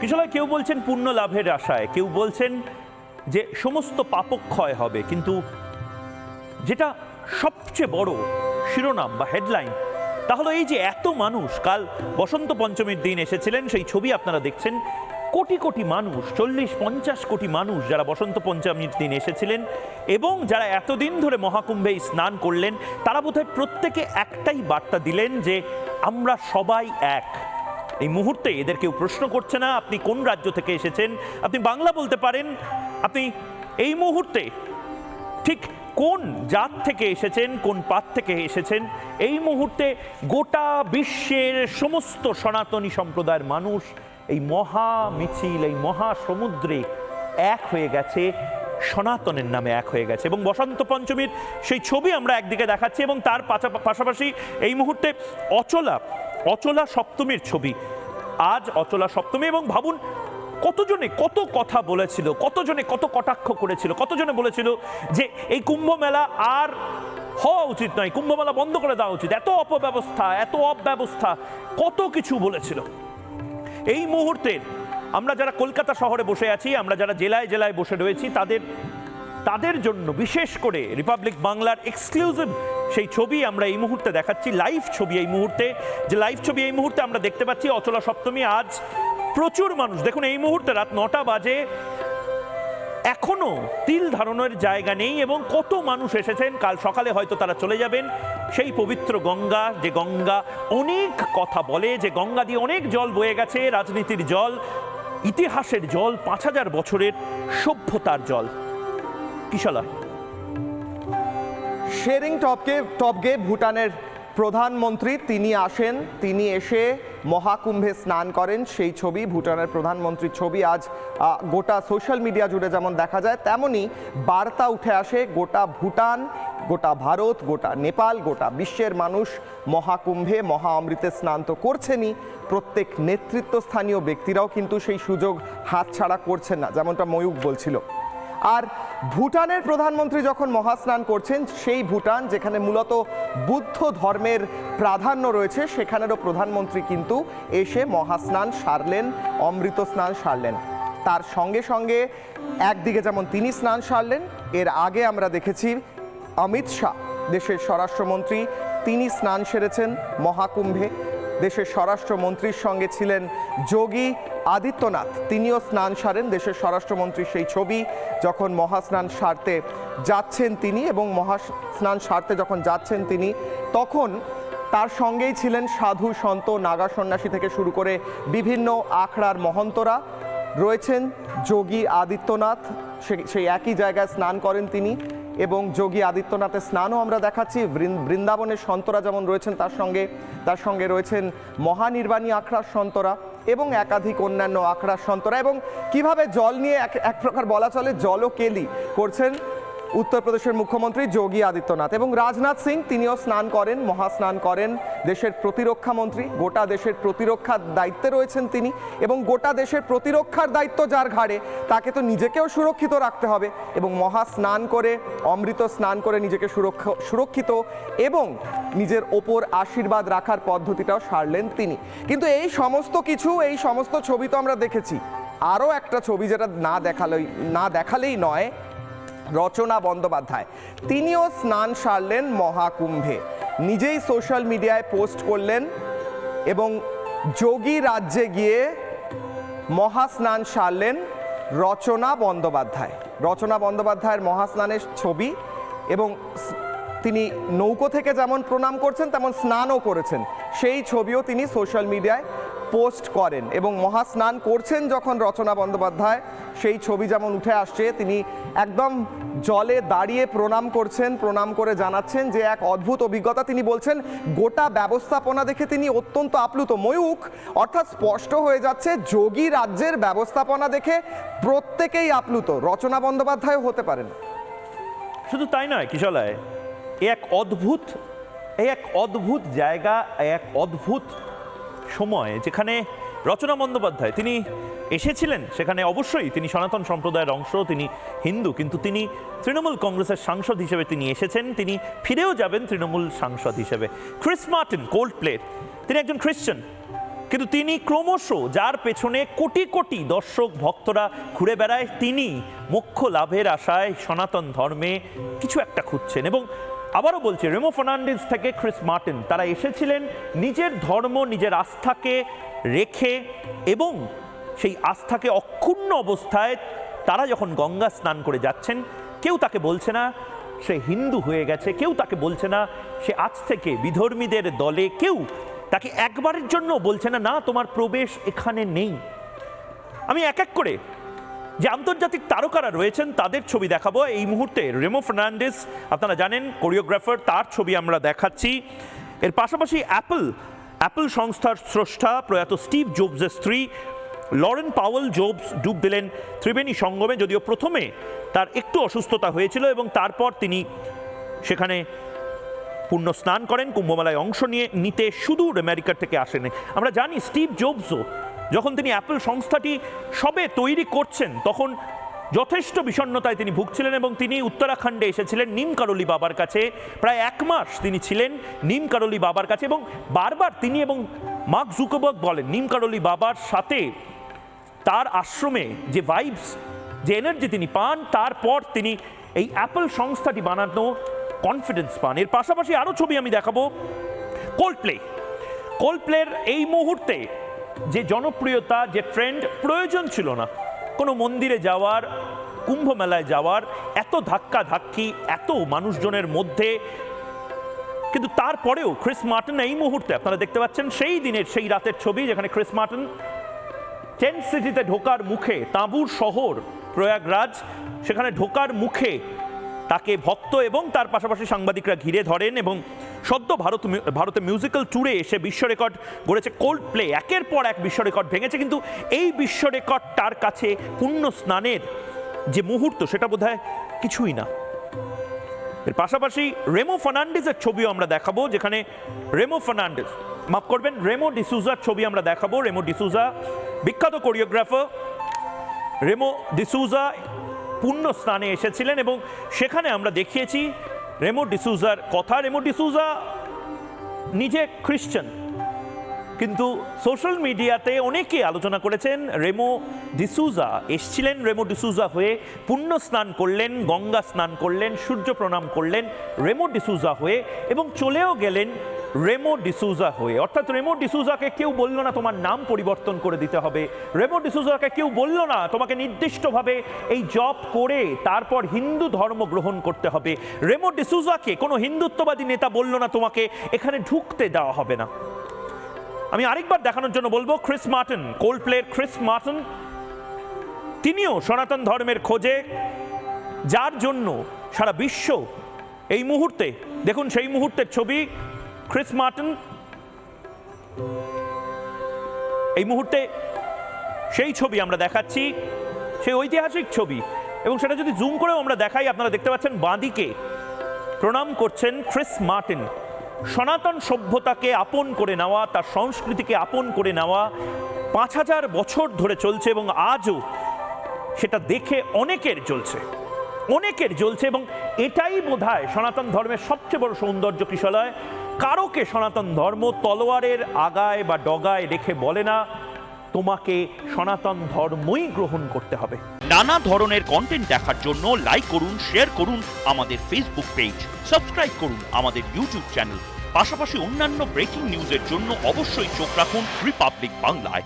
কিশলয় কেউ বলছেন পুণ্য লাভের আশায়, কেউ বলছেন যে সমস্ত পাপক্ষয় হবে, কিন্তু যেটা সবচেয়ে বড় শিরোনাম বা হেডলাইন তাহলে এই যে এত মানুষ, কাল বসন্ত পঞ্চমীর দিন এসেছিলেন, সেই ছবি আপনারা দেখছেন, কোটি কোটি মানুষ, চল্লিশ পঞ্চাশ কোটি মানুষ যারা বসন্ত পঞ্চমীর দিন এসেছিলেন, এবং যারা এতদিন ধরে মহাকুম্ভে স্নান করলেন, তারা বোধহয় প্রত্যেকে একটাই বার্তা দিলেন যে আমরা সবাই এক। এই মুহূর্তে এদের কেউ প্রশ্ন করছে না, আপনি কোন রাজ্য থেকে এসেছেন? আপনি বাংলা বলতে পারেন। আপনি এই মুহূর্তে ঠিক কোন জাত থেকে এসেছেন, কোন পাত থেকে এসেছেন? এই মুহূর্তে গোটা বিশ্বের সমস্ত সনাতনী সম্প্রদায়ের মানুষ এই মহা মিছিল, এই মহা সমুদ্রে এক হয়ে গেছে, সনাতনের নামে এক হয়ে গেছে। এবং বসন্ত পঞ্চমীর সেই ছবি আমরা একদিকে দেখাচ্ছি এবং তার পাশাপাশি এই মুহূর্তে অচলা অচলা সপ্তমীর ছবি। আজ অচলা সপ্তমী এবং ভাবুন, কতজনে কত কথা বলেছিল, কতজনে কত কটাক্ষ করেছিল, কতজনে বলেছিল যে এই কুম্ভ মেলা আর হওয়া উচিত নয় কুম্ভ মেলা বন্ধ করে দেওয়া উচিত, এত অপব্যবস্থা, এত অব্যবস্থা, কত কিছু বলেছিল। এই মুহূর্তে আমরা যারা কলকাতা শহরে বসে আছি, আমরা যারা জেলায় জেলায় বসে রয়েছি, তাদের তাদের জন্য বিশেষ করে রিপাবলিক বাংলার এক্সক্লুসিভ সেই ছবি আমরা এই মুহূর্তে দেখাচ্ছি লাইভ ছবি এই মুহূর্তে। যে লাইভ ছবি এই মুহূর্তে আমরা দেখতে পাচ্ছি অচলা সপ্তমী আজ প্রচুর মানুষ। দেখুন, এই মুহূর্তে রাত নটা বাজে। এখনও তিল ধারণের জায়গা নেই এবং কত মানুষ এসেছেন, কাল সকালে হয়তো তারা চলে যাবেন। সেই পবিত্র গঙ্গা, যে গঙ্গা অনেক কথা বলে, যে গঙ্গা দিয়ে অনেক জল বয়ে গেছে, রাজনীতির জল, ইতিহাসের জল, পাঁচ হাজার বছরের সভ্যতার জল। কিশলা। শেরিং টপকে টপগে ভুটানের প্রধানমন্ত্রী, তিনি আসেন, তিনি এসে মহাকুম্ভে স্নান করেন, সেই ছবি, ভুটানের প্রধানমন্ত্রীর ছবি আজ গোটা সোশ্যাল মিডিয়া জুড়ে যেমন দেখা যায় তেমনই বার্তা উঠে আসে, গোটা ভুটান, গোটা ভারত, গোটা নেপাল, গোটা বিশ্বের মানুষ মহাকুম্ভে মহা অমৃতে স্নান তো করছেনই, প্রত্যেক নেতৃত্বস্থানীয় ব্যক্তিরাও কিন্তু সেই সুযোগ হাতছাড়া করছেন না, যেমনটা ময়ূক বলছিল। আর ভুটানের প্রধানমন্ত্রী যখন মহাস্নান করছেন, সেই ভুটান, যেখানে মূলত বুদ্ধ ধর্মের প্রাধান্য রয়েছে, সেখানেরও প্রধানমন্ত্রী কিন্তু এসে মহাস্নান সারলেন, অমৃত স্নান সারলেন। তার সঙ্গে সঙ্গে একদিকে যেমন তিনি স্নান সারলেন, এর আগে আমরা দেখেছি অমিত শাহ, দেশের স্বরাষ্ট্রমন্ত্রী, তিনি স্নান সেরেছেন মহাকুম্ভে। দেশের স্বরাষ্ট্রমন্ত্রীর সঙ্গে ছিলেন যোগী আদিত্যনাথ। তিনিও স্নান সারেন দেশের স্বরাষ্ট্রমন্ত্রীর সেই ছবি, যখন মহাস্নান সারতে যাচ্ছেন তিনি এবং মহা স্নান সারতে যখন যাচ্ছেন তিনি, তখন তার সঙ্গেই ছিলেন সাধু সন্ত নাগা সন্ন্যাসী থেকে শুরু করে বিভিন্ন আখড়ার মহন্তরা। রয়েছেন যোগী আদিত্যনাথ সেই একই জায়গায় স্নান করেন তিনি। এবং যোগী আদিত্যনাথের স্নানও আমরা দেখাচ্ছি। বৃন্দাবনের সন্তরা যেমন রয়েছেন, তার সঙ্গে তার সঙ্গে রয়েছেন মহানির্বাণী আখড়ার সন্তরা এবং একাধিক অন্যান্য আখড়ার সন্তরা এবং কীভাবে জল নিয়ে এক এক প্রকার বলা চলে জলকেলি করছেন উত্তরপ্রদেশের মুখ্যমন্ত্রী যোগী আদিত্যনাথ এবং রাজনাথ সিং, তিনিও স্নান করেন, মহাস্নান করেন। দেশের প্রতিরক্ষা মন্ত্রী, গোটা দেশের প্রতিরক্ষার দায়িত্বে রয়েছেন তিনি এবং গোটা দেশের প্রতিরক্ষার দায়িত্ব যার ঘাড়ে, তাকে তো নিজেকেও সুরক্ষিত রাখতে হবে এবং মহা স্নান করে, অমৃত স্নান করে নিজেকে সুরক্ষা, সুরক্ষিত এবং নিজের ওপর আশীর্বাদ রাখার পদ্ধতিটাও সারলেন তিনি। কিন্তু এই সমস্ত কিছু, এই সমস্ত ছবি তো আমরা দেখেছি। আরও একটা ছবি যেটা না দেখালেই না দেখালেই নয় রচনা বন্দ্যোপাধ্যায়। তিনিও স্নান সারলেন মহাকুম্ভে। নিজেই সোশ্যাল মিডিয়ায় পোস্ট করলেন এবং যোগী রাজ্যে গিয়ে মহাস্নান সারলেন রচনা বন্দ্যোপাধ্যায়। রচনা বন্দ্যোপাধ্যায়ের মহাস্নানের ছবি এবং তিনি নৌকো থেকে যেমন প্রণাম করছেন, তেমন স্নানও করেছেন। সেই ছবিও তিনি সোশ্যাল মিডিয়ায় পোস্ট করেন এবং মহাস্নান করছেন যখন রচনা বন্দ্যোপাধ্যায়। সেই ছবি যেমন উঠে আসছে, তিনি একদম জলে দাঁড়িয়ে প্রণাম করছেন, প্রণাম করে জানাচ্ছেন যে এক অদ্ভুত অভিজ্ঞতা। তিনি বলছেন, গোটা ব্যবস্থাপনা দেখে তিনি অত্যন্ত আপ্লুত। ময়ূক অর্থাৎ স্পষ্ট হয়ে যাচ্ছে, যোগী রাজ্যের ব্যবস্থাপনা দেখে প্রত্যেকেই আপ্লুত। রচনা বন্দ্যোপাধ্যায়ও হতে পারেন। শুধু তাই নয়, কিশলায় এক অদ্ভুত এক অদ্ভুত জায়গা এক অদ্ভুত সময়, যেখানে রচনা বন্দ্যোপাধ্যায়, তিনি এসেছিলেন সেখানে অবশ্যই। তিনি সনাতন সম্প্রদায়ের অংশ, তিনি হিন্দু, কিন্তু তিনি তৃণমূল কংগ্রেসের সাংসদ হিসেবে তিনি এসেছেন। তিনি ফিরেও যাবেন তৃণমূল সাংসদ হিসেবে। ক্রিস মার্টিন, কোল্ড প্লেট, তিনি একজন খ্রিশ্চান, কিন্তু তিনি ক্রমশ যার পেছনে কোটি কোটি দর্শক, ভক্তরা ঘুরে বেড়ায়, তিনি মোক্ষ লাভের আশায় সনাতন ধর্মে কিছু একটা খুঁজছেন এবং আবারও বলছে, রেমো ফার্নান্ডিস থেকে ক্রিস মার্টিন, তারা এসেছিলেন নিজের ধর্ম, নিজের আস্থাকে রেখে এবং সেই আস্থাকে অক্ষুণ্ণ অবস্থায় তারা যখন গঙ্গা স্নান করে যাচ্ছেন, কেউ তাকে বলছে না, সে হিন্দু হয়ে গেছে, কেউ তাকে বলছে না, সে আজ থেকে বিধর্মীদের দলে কেউ তাকে একবারের জন্য বলছে না না, তোমার প্রবেশ এখানে নেই। আমি এক এক করে যে আন্তর্জাতিক তারকারা রয়েছেন, তাদের ছবি দেখাবো। এই মুহূর্তে রেমো ফার্নান্ডেস আপনারা জানেন, কোরিওগ্রাফার, তার ছবি আমরা দেখাচ্ছি। এর পাশাপাশি অ্যাপল অ্যাপল সংস্থার স্রষ্টা প্রয়াত স্টিভ জোবসের স্ত্রী, লরেন পাওয়েল জোবস ডুব দিলেন ত্রিবেণী সঙ্গমে, যদিও প্রথমে তার একটু অসুস্থতা হয়েছিল এবং তারপর তিনি সেখানে পূর্ণ স্নান করেন, কুম্ভমেলায় অংশ নিয়ে, নিতে সুদূর আমেরিকার থেকে আসেন। আমরা জানি, স্টিভ জোবসও যখন তিনি অ্যাপল সংস্থাটি সবে তৈরি করছেন, তখন যথেষ্ট বিষণ্ণতায় তিনি ভুগছিলেন এবং তিনি উত্তরাখণ্ডে এসেছিলেন নিম কারলি বাবার কাছে। প্রায় এক মাস তিনি ছিলেন নিম কারলি বাবার কাছে এবং বারবার তিনি এবং মার্ক জুকোবার্গ বলেন নিম কারলি বাবার সাথে তার আশ্রমে যে ভাইবস যে এনার্জি তিনি পান, তারপর তিনি এই অ্যাপল সংস্থাটি বানানো কনফিডেন্স পান। এর পাশাপাশি আরও ছবি আমি দেখাবো কোল্ড প্লে কোল্ডপ্লে কোল্ডপ্লের এই মুহূর্তে যে জনপ্রিয়তা, যে ট্রেন্ড প্রয়োজন ছিল না। কোনো মন্দিরে যাওয়ার কুম্ভ মেলায় যাওয়ার, এত ধাক্কা ধাক্কি এত মানুষজনের মধ্যে। কিন্তু তারপরেও ক্রিস মার্টন এই মুহূর্তে, আপনারা দেখতে পাচ্ছেন সেই দিনের, সেই রাতের ছবি যেখানে ক্রিস মার্টন টেন্ট সিটিতে ঢোকার মুখে তাঁবুর শহর প্রয়াগরাজ, সেখানে ঢোকার মুখে তাকে ভক্ত এবং তার পাশাপাশি সাংবাদিকরা ঘিরে ধরেন এবং সদ্য ভারত ভারতে মিউজিক্যাল ট্যুরে এসে বিশ্ব রেকর্ড গড়েছে কোল্ড প্লে একের পর এক বিশ্ব রেকর্ড ভেঙেছে, কিন্তু এই বিশ্ব রেকর্ড তার কাছে পুণ্য স্নানের যে মুহূর্ত, সেটা বোধহয় কিছুই না। এর পাশাপাশি রেমো ফার্নান্ডিসের ছবিও আমরা দেখাবো, যেখানে রেমো ফার্নান্ডিস মাফ করবেন, রেমো ডিসুজার ছবি আমরা দেখাবো। রেমো ডিসুজা, বিখ্যাত কোরিওগ্রাফার রেমো ডিসুজা পূর্ণ স্থানে এসেছিলেন এবং সেখানে আমরা দেখিয়েছি রেমো ডিসুজার কথা রেমো ডিসুজা নিজে খ্রিশ্চান কিন্তু সোশ্যাল মিডিয়াতে অনেকে আলোচনা করেছেন রেমো ডিসুজা এসছিলেন রেমো ডিসুজা হয়ে, পুণ্য স্নান করলেন, গঙ্গা স্নান করলেন, সূর্য প্রণাম করলেন রেমো ডিসুজা হয়ে এবং চলেও গেলেন রেমো ডিসুজা হয়ে। অর্থাৎ রেমো ডিসুজাকে কেউ বলল না তোমার নাম পরিবর্তন করে দিতে হবে। রেমো ডিসুজাকে কেউ বলল না তোমাকে নির্দিষ্টভাবে এই জব করে তারপর হিন্দু ধর্ম গ্রহণ করতে হবে। রেমো ডিসুজাকে কোনো হিন্দুত্ববাদী নেতা বলল না তোমাকে এখানে ঢুকতে দেওয়া হবে না। আমি আরেকবার দেখানোর জন্য বলব, ক্রিস মার্টন কোল্ড প্লের ক্রিস মার্টন তিনিও সনাতন ধর্মের খোঁজে, যার জন্য সারা বিশ্ব এই মুহূর্তে, দেখুন সেই মুহূর্তের ছবি, ক্রিস মার্টন। এই মুহূর্তে সেই ছবি আমরা দেখাচ্ছি, সেই ঐতিহাসিক ছবি। এবং সেটা যদি জুম করেও আমরা দেখাই, আপনারা দেখতে পাচ্ছেন বাঁদিকে প্রণাম করছেন ক্রিস মার্টিন। সনাতন সভ্যতাকে আপন করে নেওয়া, তার সংস্কৃতিকে আপন করে নেওয়া, পাঁচ হাজার বছর ধরে চলছে এবং আজও সেটা দেখে অনেকের জ্বলছে। অনেকের জ্বলছে এবং এটাই বোধহয় সনাতন ধর্মের সবচেয়ে বড় সৌন্দর্য কিশলয় কারোকে সনাতন ধর্ম তলোয়ারের আগায় বা ডগায় রেখে বলে না, তোমাকে সনাতন ধর্মই গ্রহণ করতে হবে। নানা ধরনের কন্টেন্ট দেখার জন্য লাইক করুন শেয়ার করুন আমাদের ফেসবুক পেজ সাবস্ক্রাইব করুন আমাদের ইউটিউব চ্যানেল পাশাপাশি অন্যান্য ব্রেকিং নিউজের জন্য অবশ্যই চোখ রাখুন রিপাবলিক বাংলায়